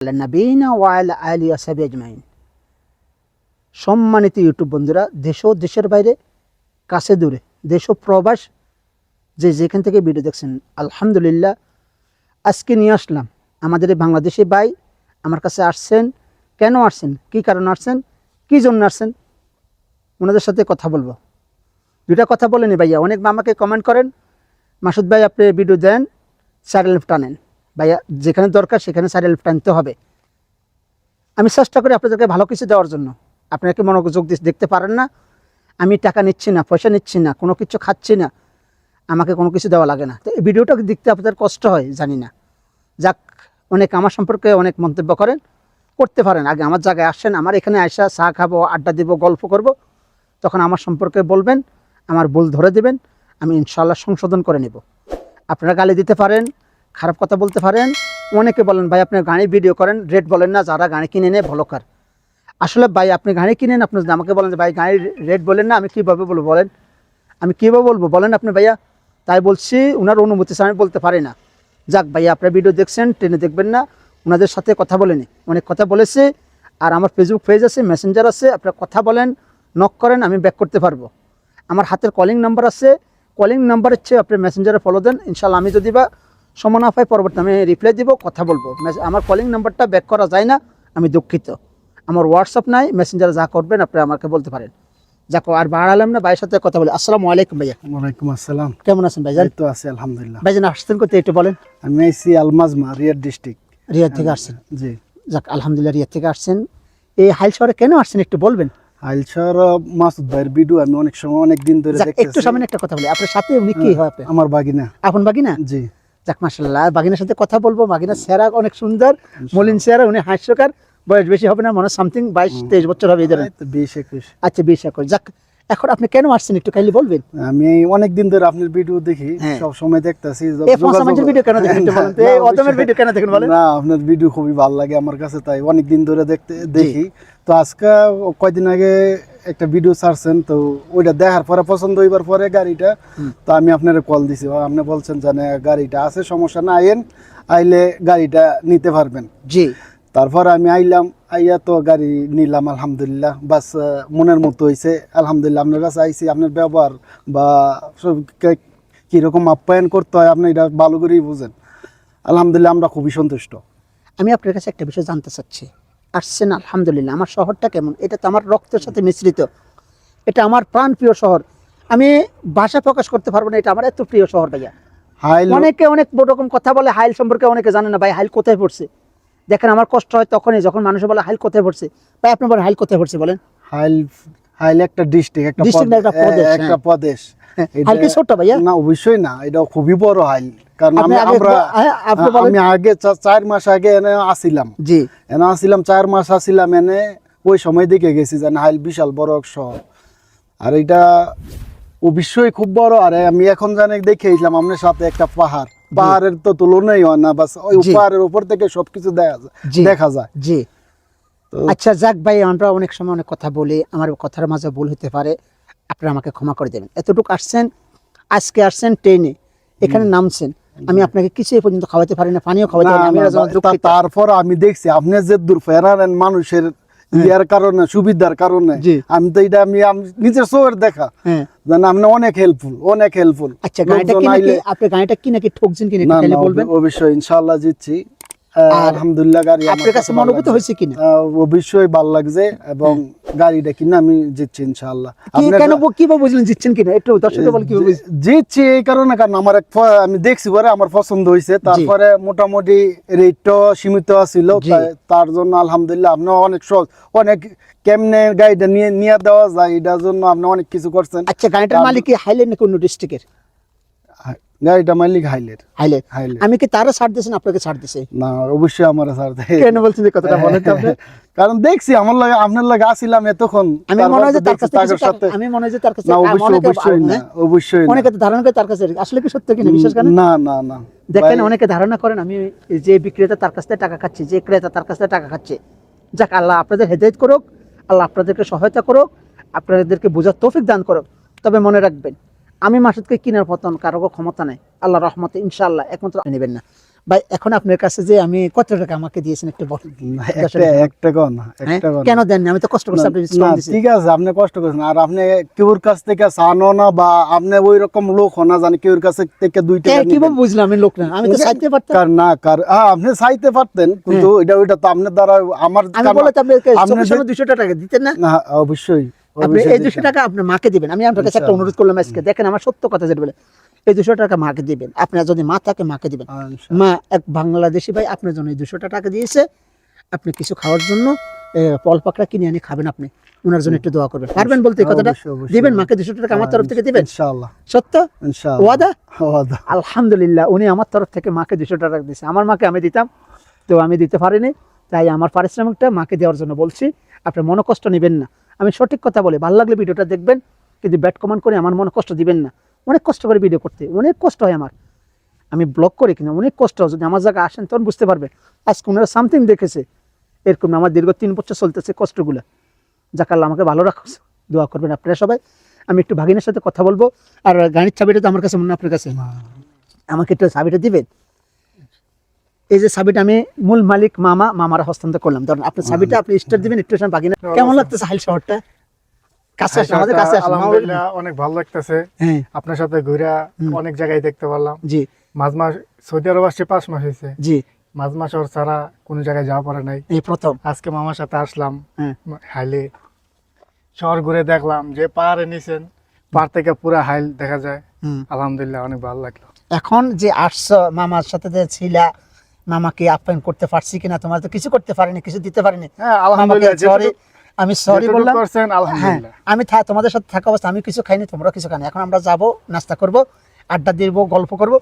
নবীনা ওয়াল আলী আসাবি আজমাইন। সম্মানিত ইউটিউব বন্ধুরা, দেশ দেশের বাইরে, কাছে দূরে, দেশ প্রবাস, যে যেখান থেকে ভিডিও দেখছেন, আলহামদুলিল্লাহ, আজকে নিয়ে আসলাম আমাদের বাংলাদেশি ভাই আমার কাছে আসছেন। কেন আসছেন? কি কারণে আসছেন? কি জন্য আসছেন? ওনাদের সাথে কথা বলব। দুটা কথা বলেনি ভাইয়া। অনেক আমাকে কমেন্ট করেন, মাসুদ ভাই, আপনি ভিডিও দেন স্যারেল টানেন। ভাইয়া যেখানে দরকার সেখানে স্যারেল টানতে হবে। আমি চেষ্টা করি আপনাদেরকে ভালো কিছু দেওয়ার জন্য। আপনাকে মনোযোগ দিয়ে দেখতে পারেন না? আমি টাকা নিচ্ছি না, পয়সা নিচ্ছি না, কোনো কিছু খাচ্ছি না, আমাকে কোনো কিছু দেওয়া লাগে না। তো এই ভিডিওটা দেখতে আপনাদের কষ্ট হয়? জানি না। যাক, অনেক আমার সম্পর্কে অনেক মন্তব্য করেন, করতে পারেন। আগে আমার জায়গায় আসেন, আমার এখানে আসা চা খাব, আড্ডা দিব, গল্প করব। তখন আমার সম্পর্কে বলবেন, আমার ভুল ধরে দেবেন, আমি ইনশাল্লাহ সংশোধন করে নেব। আপনারা গালি দিতে পারেন খারাপ কথা বলতে পারেন। অনেকে বলেন, ভাই, আপনি গাড়ি ভিডিও করেন রেট বলেন না, যারা গাড়ি কিনে নেয় ভলকার আসলে, ভাই, আপনি গাড়ি কিনেন আপনি আমাকে বলেন যে, ভাই গাড়ির রেট বলেন না, আমি কীভাবে বলব? বলেন। আমি কীভাবে বলব? বলেন আপনি, ভাইয়া, তাই বলছি ওনার অনুমতি আমি বলতে পারি না। যাক, ভাইয়া, আপনার ভিডিও দেখছেন ট্রেনে দেখবেন না ওনাদের সাথে কথা বলেনি। অনেক কথা বলেছে, আর আমার ফেসবুক পেজ আছে মেসেঞ্জার আছে, আপনারা কথা বলেন নক করেন, আমি ব্যাক করতে পারব। আমার হাতের কলিং নাম্বার আছে কলিং নাম্বারের চেয়ে আপনি মেসেঞ্জারে ফলো দেন ইনশাল্লাহ আমি যদি বা সময় না পাই পরবর্তী আমি রিপ্লাই দিব কথা বলব। আমার কলিং নাম্বারটা ব্যাক করা যায় না আমি দুঃখিত। আমার হোয়াটসঅ্যাপ নাই মেসেঞ্জারে যা করবেন আপনি আমাকে বলতে পারেন। যাক আর বাড়ালাম না ভাইয়ের সাথে কথা বলি। আসসালামু আলাইকুম ভাইয়া। ওয়ালাইকুম আসসালাম। কেমন আছেন ভাইজান? তো আছি আলহামদুলিল্লাহ। ভাইজান আসছেন করতে একটু বলেন। আমি আইসি Al Majmaah Riyadh district Riyadh থেকে আসছেন। জি। যাক আলহামদুলিল্লাহ রিয়াদ থেকে আসছেন। এই হাইল শহরে কেন আসছেন একটু বলবেন? আইলসর মাসুদ ভাইয়ের ভিডিও আমি অনেক সময় অনেক দিন ধরে একটু সামনে একটা কথা বলি। আপনার সাথে উনি কি হয় আমার বাগিনা। আপন বাগিনা? জি। যাক মাসাল্লাহ বাগিনার সাথে কথা বলব। বাগিনার চেহারা অনেক সুন্দর মলিন চেহারা উনি হাস্যকার। বয়স বেশি হবে না মনে সামথিং বাইশ তেইশ বছর হবে এদের এই বিশ একুশ। আচ্ছা বিশ একর যাক এখন আপনি কেন আসছেন একটু খাইলে বলবেন? আমি অনেক দিন ধরে আপনার ভিডিও দেখি হ্যাঁ। সব সময় দেখতেছি ভিডিও কেন দেখেন একটু বলেন তো? এই অদমের ভিডিও কেন দেখেন বলেন? না আপনার ভিডিও খুবই ভালো লাগে আমার কাছে তাই অনেক দিন ধরে দেখতে দেখি। তো আজকে কয়দিন আগে একটা ভিডিও ছাড়ছেন তো ওইটা দেখার পরে পছন্দ হইবার পরে গাড়িটা তো আমি আপনার কল দিছি আপনি বলছেন জানে গাড়িটা আছে সমস্যা না আইন আইলে গাড়িটা নিতে পারবেন। জি। তারপর আমি আইলাম আইয়া তো গাড়ি নিলাম আলহামদুলিল্লাহ বাস মনের মতো হয়েছে আলহামদুলিল্লাহ আপনার কাছে আইছি আপনার ব্যবহার বা সব কে- কীরকম আপ্যায়ন করতে হয় আপনি এটা ভালো করেই বুঝেন। আলহামদুলিল্লাহ আমরা খুবই সন্তুষ্ট। আমি আপনার কাছে একটা বিষয় জানতে চাচ্ছি। আসছেন আলহামদুলিল্লাহ। আমার শহরটা কেমন? এটা তো আমার রক্তের সাথে মিশ্রিত। এটা আমার প্রাণ প্রিয় শহর। আমি ভাষা প্রকাশ করতে পারব না এটা আমার এত প্রিয় শহর ভাইয়া। হাইল অনেকে অনেক রকম কথা বলে হাইল সম্পর্কে অনেকে জানে না ভাই হাইল কোথায় পড়ছে? দেখেন আমার কষ্ট হয় তখনই যখন মানুষ বলে হাইল কোথায় পড়ছে? ভাই আপনি বলেন হাইল কোথায় পড়ছে বলেন। হাইল হাইল একটা ডিস্ট্রিক্ট একটা District একটা প্রদেশ, একটা হ্যাঁ। প্রদেশ। হ্যাঁ, এটা- হাইল কি ছোট ভাইয়া? না অবশ্যই না এটা খুবই বড় হাইল। কারণ আমি আগে আমরা আপনি বলেন। আমি আগে চার মাস আগে এনে আসিলাম। জি। এনে আসিলাম চার মাস আসিলাম এনে ওই সময় দেখে গেছি যে হাইল বিশাল বড় শহর। আর এটা অবশ্যই খুব বড় আর আমি এখন জানি দেখে এলাম আপনার সাথে একটা পাহাড়। পাহাড়ের তো তুলনাই হয় না বাস ওই পাহাড়ের উপর থেকে সবকিছু দেখা যায়। দেখা যায়। জি। আচ্ছা যাক ভাই আমরা অনেক সময় অনেক কথা বলি আমার কথার মাঝে ভুল হতে পারে আপনারা আমাকে ক্ষমা করে দেবেন। এতটুকু আসছেন আজকে আসছেন ট্রেনে এখানে নামছেন। আমি আপনাকে কিছু পর্যন্ত খাওয়াতে পারি না পানিও খাওয়াতে পারি না। তারপর আমি দেখছি আপনি যে দূর ফেরান মানুষের ইয়ার কারণে সুবিধার কারণে আমি তো এটা আমি নিজের শোয়ের দেখা। হ্যাঁ। আপনি অনেক হেল্পফুল অনেক হেল্পফুল আচ্ছা গাড়িটা কি নাকি আপনি গাড়িটা কি নাকি ঠকছেন কিনা না বলবেন? অবশ্যই ইনশাআল্লাহ জিতছি আলহামদুলিল্লাহ গাড়ি আপনার কাছে মনোভূত হয়েছে কিনা? অবশ্যই ভালো লাগছে এবং গাড়িটা কিনে আমি জিতছি ইনশাআল্লাহ। কি কেন কীভাবে বুঝলেন জিতছেন কিনা? একটু দর্শককে বল কীভাবে জিতছি এই কারণে কারণ আমার এক আমি দেখছি পরে আমার পছন্দ হয়েছে। তারপরে মোটামুটি রেটও সীমিত ছিল তার জন্য আলহামদুলিল্লাহ আপনি অনেক সহজ অনেক কেমনে গাড়িটা নিয়ে নিয়ে দেওয়া যায় এটার জন্য আপনি অনেক কিছু করছেন। আচ্ছা গাড়িটার মালিক কি হাইলের নাকি ডিস্ট্রিক্টের হাইলের হাইলের হাইলের আমি কি তারা ছাড় দিয়েছেন আপনাকে ছাড় না অবশ্যই আমার স্যার কেন বলছেন যে কথাটা বলেন তো আপনি কারণ দেখছি আমার লাগে আপনার লাগে আসিলাম এতক্ষণ। আমি মনে হয় যে তার কাছে আমি মনে হয় যে তার কাছে না অবশ্যই অবশ্যই না অবশ্যই অনেকে ধারণা করে তার কাছে আসলে কি সত্য কিনা বিশ্বাস করেন না না না। দেখেন অনেকে ধারণা করেন আমি যে বিক্রেতা তার কাছ থেকে টাকা খাচ্ছি যে ক্রেতা তার কাছ থেকে টাকা খাচ্ছে। যাক আল্লাহ আপনাদের হেদায়ত করুক আল্লাহ আপনাদেরকে সহায়তা করুক আপনাদেরকে বোঝার তৌফিক দান করুক। তবে মনে রাখবেন আমি মাসুদকে কিনার পতন কারও ক্ষমতা নেই। আল্লাহ রহমতে ইনশাআল্লাহ একমাত্র নেবেন না। ভাই এখন আপনার কাছে যে আমি কত টাকা আমাকে দিয়েছেন একটু বলেন। কন হ্যাঁ? কন দেননি? আমি তো কষ্ট করছি আপনি। ঠিক আছে আপনি কষ্ট করছেন। আর আপনি কেউর কাছ থেকে চানো না বা আপনি ওই রকম লোক হনা জানি কেউর কাছে থেকে দুই টাকা কীভাবে বুঝলাম আমি লোক না। আমি তো চাইতে পারতাম। কার না কার হ্যাঁ আপনি চাইতে পারতেন কিন্তু এটা ওইটা তো আপনার দ্বারা আমার আমি বলে আপনি চোখের যে- সামনে দুশো টাকা দিতেন না? না অবশ্যই। আপনি এই দুশো টাকা আপনার মাকে দিবেন। আমি আপনার কাছে একটা অনুরোধ করলাম আজকে। দেখেন আমার সত্য কথা যেটা বলে এই দুশো টাকা মাকে দিবেন। আপনার যদি মা থাকে মাকে দিবেন। হ্যাঁ, মা এক বাংলাদেশি ভাই আপনার জন্য এই দুশো টাকা দিয়েছে। আপনি কিছু খাওয়ার জন্য ফল পাকড়া কিনে আনি খাবেন আপনি। ওনার জন্য একটু দোয়া করবেন। পারবেন বলতে এই কথাটা। দিবেন মাকে দুশো টাকা আমার তরফ থেকে দিবেন? সত্য? ওয়াদা? ওয়াদা। আলহামদুলিল্লাহ উনি আমার তরফ থেকে মাকে দুশো টাকা দিয়েছে। আমার মাকে আমি দিতাম তো আমি দিতে পারিনি। তাই আমার পারিশ্রমিকটা মাকে দেওয়ার জন্য বলছি। আপনি মনে কষ্ট নেবেন না। আমি সঠিক কথা বলি ভালো লাগলে ভিডিওটা দেখবেন কিন্তু ব্যাট কমেন্ট করে আমার মনে কষ্ট দিবেন না। অনেক কষ্ট করে ভিডিও করতে অনেক কষ্ট হয় আমার। আমি ব্লগ করি কিনা অনেক কষ্ট হয়। যদি আমার জায়গায় আসেন তখন বুঝতে পারবে আজকে ওনারা সামথিং দেখেছে। এরকম আমার দীর্ঘ তিন বছর চলতেছে কষ্টগুলো। যাক আল্লাহ আমাকে ভালো রাখছে দোয়া করবেন আপনারা সবাই। আমি একটু ভাগিনের সাথে কথা বলব। আর গাড়ির চাবিটা তো আমার কাছে মনে হয় আপনার কাছে। আমাকে একটু চাবিটা দিবেন? এই যে চাবিটা আমি মূল মালিক মামা মামারা হস্তান্তর করলাম। ধরুন আপনি চাবিটা আপনি স্টার দিবেন একটু বাকি না। কেমন লাগতেছে হাইল শহরটা? কাছে আমাদের কাছে অনেক ভালো লাগতেছে। হ্যাঁ। আপনার সাথে ঘুরা অনেক জায়গায় দেখতে পারলাম। জি। মাঝ মাস সৌদি আরব আসছে পাঁচ মাস হয়েছে। জি। মাঝ মাস ওর ছাড়া কোনো জায়গায় যাওয়া পড়ে নাই। এই প্রথম। আজকে মামার সাথে আসলাম। হ্যাঁ। হাইলে শহর ঘুরে দেখলাম যে পাহাড়ে নিছেন পাহাড় থেকে পুরো হাইল দেখা যায়। হুম। আলহামদুলিল্লাহ অনেক ভালো লাগল। এখন যে আসছো মামার সাথে যে ছিলা মামাকে আপ্যায়ন করতে পারছি কিনা তোমার তো কিছু করতে পারিনি কিছু দিতে পারিনি। হ্যাঁ আমি সরি বললাম। হ্যাঁ আমি তোমাদের সাথে থাকা অবস্থা আমি কিছু খাইনি তোমরা কিছু খানি এখন আমরা যাব নাস্তা করব আড্ডা দিব গল্প করব।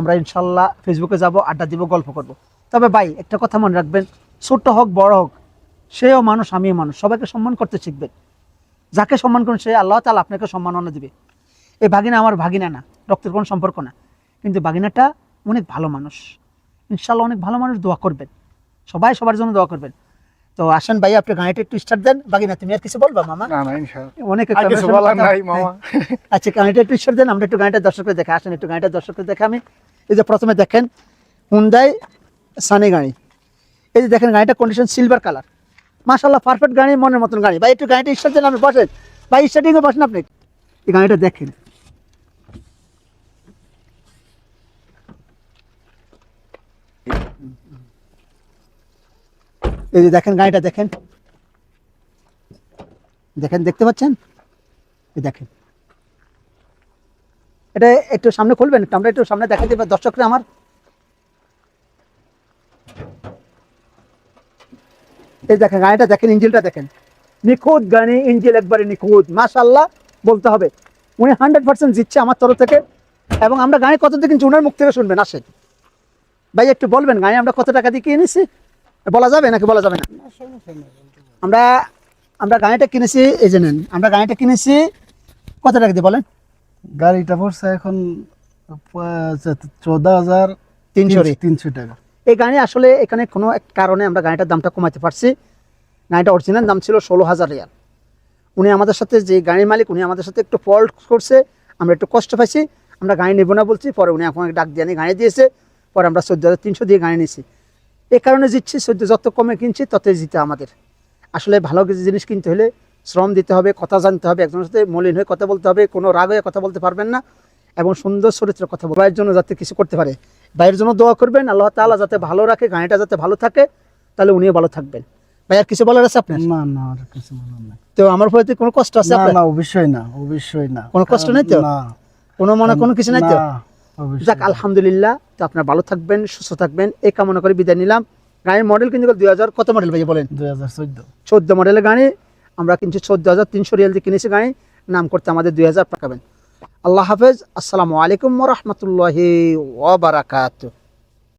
আমরা ইনশাল্লাহ ফেসবুকে যাব আড্ডা দিব গল্প করব। তবে ভাই একটা কথা মনে রাখবেন ছোট হোক বড় হোক সেও মানুষ আমিও মানুষ সবাইকে সম্মান করতে শিখবেন। যাকে সম্মান করুন সে আল্লাহ তালা আপনাকে সম্মাননা দিবে। এই ভাগিনা আমার ভাগিনা না রক্তের কোনো সম্পর্ক না। কিন্তু ভাগিনাটা অনেক ভালো মানুষ। ইনশাল্লাহ অনেক ভালো মানুষ দোয়া করবেন। সবাই সবার জন্য দোয়া করবেন। তো আসেন ভাই আপনি গাড়িটা একটু স্টার্ট দেন। বাগিনা তুমি আর কিছু বলবা মামা? না না ইনশাআল্লাহ। অনেক মামা। আচ্ছা গাড়িটা একটু ঈশ্বর দেন আমরা একটু গাড়িটা দর্শকদের দেখে আসেন একটু গাড়িটা দর্শকদের দেখে আমি। এই যে প্রথমে দেখেন হুন্দাই সানি গাড়ি। এই যে দেখেন গাড়িটা কন্ডিশন সিলভার কালার মাশাল্লাহ পারফেক্ট গাড়ি মনের মতন গাড়ি। ভাই একটু গাড়িটা ঈশ্বর দেন আপনি বসেন। ভাই স্টার্টিংয়ে বসেন আপনি। এই গাড়িটা দেখেন। এই যে দেখেন গাড়িটা, দেখেন। দেখেন, দেখতে পাচ্ছেন? দেখেন। এটা একটু সামনে খুলবেন? আমরা একটু সামনে দেখা দেবে দর্শকরা আমার। এই দেখেন, গাড়িটা দেখেন ইঞ্জিলটা দেখেন। নিখুঁত গাড়ি ইঞ্জিল একবারে নিখুঁত। মাশাল্লাহ বলতে হবে। উনি হান্ড্রেড পার্সেন্ট জিতছে আমার তরফ থেকে। এবং আমরা গাড়ি কত দিয়ে কিনছি ওনার মুখ থেকে শুনবেন, আসেন। ভাই একটু বলবেন গাড়ি আমরা কত টাকা দিয়ে কিনেছি বলা যাবে নাকি বলা যাবে না? আমরা আমরা গাড়িটা কিনেছি এই যে নেন আমরা গাড়িটা কিনেছি কত টাকা দিয়ে বলেন? গাড়িটা পড়ছে এখন চোদ্দ হাজার তিনশো তিনশো টাকা। এই গাড়ি আসলে এখানে কোনো এক কারণে আমরা গাড়িটার দামটা কমাতে পারছি। গাড়িটা অরিজিনাল দাম ছিল ষোলো হাজার রিয়াল। উনি আমাদের সাথে যে গাড়ির মালিক উনি আমাদের সাথে একটু ফল্ট করছে আমরা একটু কষ্ট পাইছি আমরা গাড়ি নেব না বলছি পরে উনি এখন ডাক দিয়ে গাড়ি দিয়েছে। পরে আমরা চোদ্দ হাজার তিনশো দিয়ে গাড়ি নিয়েছি এই কারণে জিতছি চোদ্দ যত কমে কিনছি ততই জিতে আমাদের। আসলে ভালো কিছু জিনিস কিনতে হলে শ্রম দিতে হবে কথা জানতে হবে একজনের সাথে মলিন হয়ে কথা বলতে হবে কোনো রাগ হয়ে কথা বলতে পারবেন না এবং সুন্দর চরিত্রের কথা ভাইয়ের জন্য যাতে কিছু করতে পারে। ভাইয়ের জন্য দোয়া করবেন আল্লাহ তাআলা যাতে ভালো রাখে গাড়িটা যাতে ভালো থাকে তাহলে উনিও ভালো থাকবেন। ভাই আর কিছু বলার আছে আপনার? না না আর কিছু বলার নাই। তো আমার প্রতি কোনো কষ্ট আছে না আপনার? না অবশ্যই না অবশ্যই না। কোনো কষ্ট নেই তো? না। কোনো মনে কোনো কিছু নাই তো? যাক আলহামদুলিল্লাহ তো আপনার ভালো থাকবেন সুস্থ থাকবেন এই কামনা করে বিদায় নিলাম। গাড়ির মডেল কিন্তু দুই হাজার কত মডেল ভাই বলেন? দুই হাজার চোদ্দ। চোদ্দ মডেলের গাড়ি আমরা কিন্তু চোদ্দ হাজার তিনশো রিয়াল দিয়ে কিনেছি গাড়ি নাম করতে আমাদের দুই হাজার পাকাবেন আল্লাহ হাফেজ আসসালামু আলাইকুম রহমতুল্লাহি ওবরাকাত